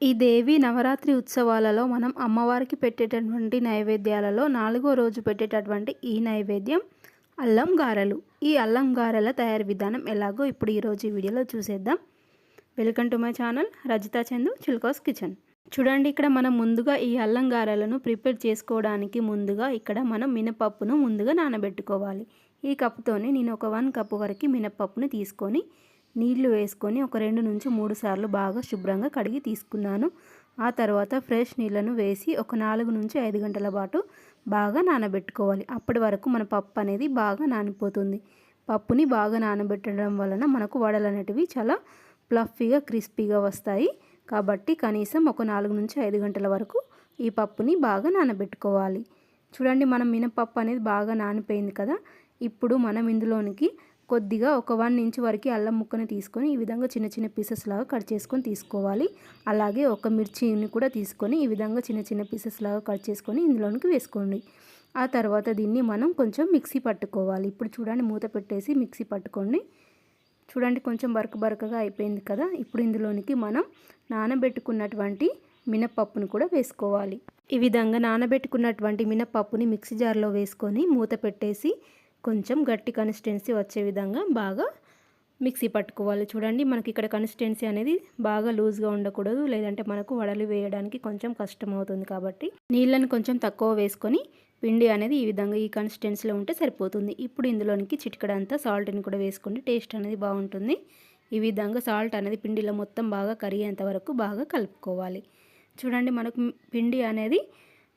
ఈ దేవి నవరాత్రి ఉత్సవాలలో మనం అమ్మవారికి పెట్టేటటువంటి నైవేద్యాలలో నాలుగో రోజు పెట్టేటటువంటి ఈ నైవేద్యం అల్లం గారెలు. ఈ అల్లం గారెల తయారీ విధానం ఎలాగో ఇప్పుడు ఈరోజు ఈ వీడియోలో చూసేద్దాం. Welcome to my channel Rajitha Chandu చిల్కోస్ kitchen చూడండి ఇక్కడ మనం ముందుగా ఈ అల్లం గారెలను ప్రిపేర్ చేసుకోవడానికి ముందుగా ఇక్కడ మనం మినపప్పును ముందుగా నానబెట్టుకోవాలి. ఈ కప్పుతోనే నేను ఒక వన్ కప్పు వరకు మినపప్పును తీసుకొని నీళ్ళు వేసుకొని ఒక రెండు నుంచి మూడు సార్లు బాగా శుభ్రంగా కడిగి తీసుకున్నాను. ఆ తర్వాత ఫ్రెష్ నీళ్ళను వేసి ఒక నాలుగు నుంచి ఐదు గంటల పాటు బాగా నానబెట్టుకోవాలి. అప్పటి వరకు మన పప్పు అనేది బాగా నానిపోతుంది. పప్పుని బాగా నానబెట్టడం వలన మనకు వడలు అనేటివి చాలా ప్లఫీగా క్రిస్పీగా వస్తాయి. కాబట్టి కనీసం ఒక నాలుగు నుంచి ఐదు గంటల వరకు ఈ పప్పుని బాగా నానబెట్టుకోవాలి. చూడండి మనం మినపప్పు అనేది బాగా నానిపోయింది కదా? ఇప్పుడు మనం ఇందులోనికి కొద్దిగా ఒక వన్ ఇంచ్ వరకు అల్లం ముక్కని తీసుకొని ఈ విధంగా చిన్న చిన్న పీసెస్ లాగా కట్ చేసుకొని తీసుకోవాలి. అలాగే ఒక మిర్చిని కూడా తీసుకొని ఈ విధంగా చిన్న చిన్న పీసెస్ లాగా కట్ చేసుకొని ఇందులోనికి వేసుకోండి. ఆ తర్వాత దీన్ని మనం కొంచెం మిక్సీ పట్టుకోవాలి. ఇప్పుడు చూడండి మూత పెట్టేసి మిక్సీ పట్టుకోండి. చూడండి కొంచెం బరక బరకగా అయిపోయింది కదా? ఇప్పుడు ఇందులోనికి మనం నానబెట్టుకున్నటువంటి మినపప్పును కూడా వేసుకోవాలి. ఈ విధంగా నానబెట్టుకున్నటువంటి మినపప్పుని మిక్సీ జార్లో వేసుకొని మూత పెట్టేసి కొంచెం గట్టి కన్సిస్టెన్సీ వచ్చే విధంగా బాగా మిక్సీ పట్టుకోవాలి. చూడండి మనకి ఇక్కడ కన్సిస్టెన్సీ అనేది బాగా లూజ్గా ఉండకూడదు. లేదంటే మనకు వడలు వేయడానికి కొంచెం కష్టం అవుతుంది కాబట్టి నీళ్ళని కొంచెం తక్కువ వేసుకొని పిండి అనేది ఈ విధంగా ఈ కన్సిస్టెన్సీలో ఉంటే సరిపోతుంది. ఇప్పుడు ఇందులోనికి చిటికడంతా సాల్ట్ని కూడా వేసుకుంటే టేస్ట్ అనేది బాగుంటుంది. ఈ విధంగా సాల్ట్ అనేది పిండిలో మొత్తం బాగా కరిగేంత వరకు బాగా కలుపుకోవాలి. చూడండి మనకు పిండి అనేది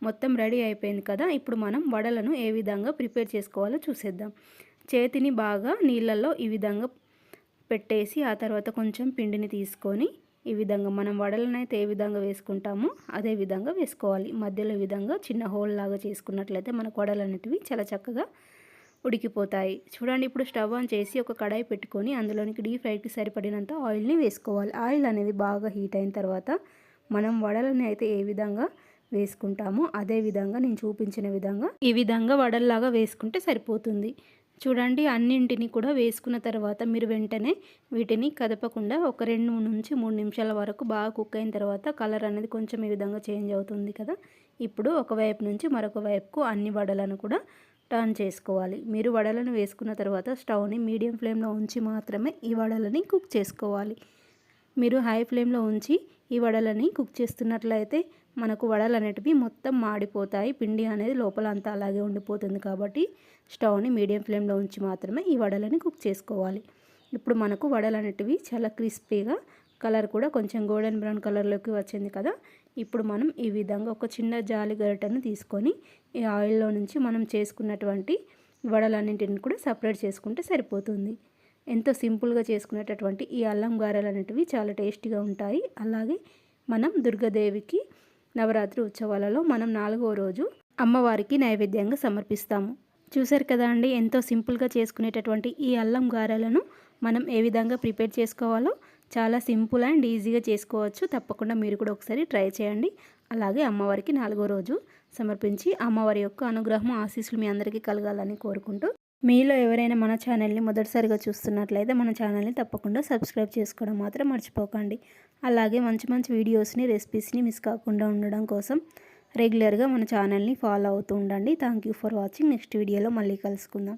మొత్తం రెడీ అయిపోయింది కదా ఇప్పుడు మనం వడలను ఏ విధంగా ప్రిపేర్ చేసుకోవాలో చూసేద్దాం. చేతిని బాగా నీళ్ళల్లో ఈ విధంగా పెట్టేసి ఆ తర్వాత కొంచెం పిండిని తీసుకొని ఈ విధంగా మనం వడలను అయితే ఏ విధంగా వేసుకుంటామో అదే విధంగా వేసుకోవాలి. మధ్యలో ఈ విధంగా చిన్న హోల్ లాగా చేసుకున్నట్లయితే మనకు వడలు అనేటివి చాలా చక్కగా ఉడికిపోతాయి. చూడండి ఇప్పుడు స్టవ్ ఆన్ చేసి ఒక కడాయి పెట్టుకొని అందులోనికి డీప్ ఫ్రైకి సరిపడినంత ఆయిల్ని వేసుకోవాలి. ఆయిల్ అనేది బాగా హీట్ అయిన తర్వాత మనం వడలని అయితే ఏ విధంగా వేసుకుంటాము. అదే విధంగా నేను చూపించిన విధంగా ఈ విధంగా వడల్లాగా వేసుకుంటే సరిపోతుంది. చూడండి అన్నింటిని కూడా వేసుకున్న తర్వాత మీరు వెంటనే వీటిని కదపకుండా ఒక రెండు నుంచి మూడు నిమిషాల వరకు బాగా కుక్ అయిన తర్వాత కలర్ అనేది కొంచెం ఈ విధంగా చేంజ్ అవుతుంది కదా. ఇప్పుడు ఒకవైపు నుంచి మరొక వైపుకు అన్ని వడలను కూడా టర్న్ చేసుకోవాలి. మీరు వడలను వేసుకున్న తర్వాత స్టవ్ని మీడియం ఫ్లేమ్లో ఉంచి మాత్రమే ఈ వడలని కుక్ చేసుకోవాలి. మీరు హై ఫ్లేమ్లో ఉంచి ఈ వడలని కుక్ చేస్తున్నట్లయితే మనకు వడలు అనేటివి మొత్తం మాడిపోతాయి. పిండి అనేది లోపల అంతా అలాగే ఉండిపోతుంది కాబట్టి స్టవ్ని మీడియం ఫ్లేమ్లో ఉంచి మాత్రమే ఈ వడలని కుక్ చేసుకోవాలి. ఇప్పుడు మనకు వడలు అనేటివి చాలా క్రిస్పీగా కలర్ కూడా కొంచెం గోల్డెన్ బ్రౌన్ కలర్లోకి వచ్చింది కదా. ఇప్పుడు మనం ఈ విధంగా ఒక చిన్న జాలి గరిటను తీసుకొని ఈ ఆయిల్లో నుంచి మనం చేసుకున్నటువంటి వడలన్నింటిని కూడా సపరేట్ చేసుకుంటే సరిపోతుంది. ఎంతో సింపుల్గా చేసుకునేటటువంటి ఈ అల్లం గారెలు అనేటివి చాలా టేస్టీగా ఉంటాయి. అలాగే మనం దుర్గాదేవికి నవరాత్రి ఉత్సవాలలో మనం నాలుగో రోజు అమ్మవారికి నైవేద్యంగా సమర్పిస్తాము. చూసారు కదా అండి ఎంతో సింపుల్గా చేసుకునేటటువంటి ఈ అల్లం గారెలను మనం ఏ విధంగా ప్రిపేర్ చేసుకోవాలో చాలా సింపుల్ అండ్ ఈజీగా చేసుకోవచ్చు. తప్పకుండా మీరు కూడా ఒకసారి ట్రై చేయండి. అలాగే అమ్మవారికి నాలుగో రోజు సమర్పించి అమ్మవారి యొక్క అనుగ్రహం ఆశీస్సులు మీ అందరికీ కలగాలని కోరుకుంటూ మీలో ఎవరైనా మన ఛానల్ని మొదటిసారిగా చూస్తున్నట్లయితే మన ఛానల్ని తప్పకుండా సబ్స్క్రైబ్ చేసుకోవడం మాత్రం మర్చిపోకండి. అలాగే మంచి మంచి వీడియోస్ని రెసిపీస్ని మిస్ కాకుండా ఉండడం కోసం రెగ్యులర్గా మన ఛానల్ని ఫాలో అవుతూ ఉండండి. Thank you for watching. Next వీడియోలో మళ్ళీ కలుసుకుందాం.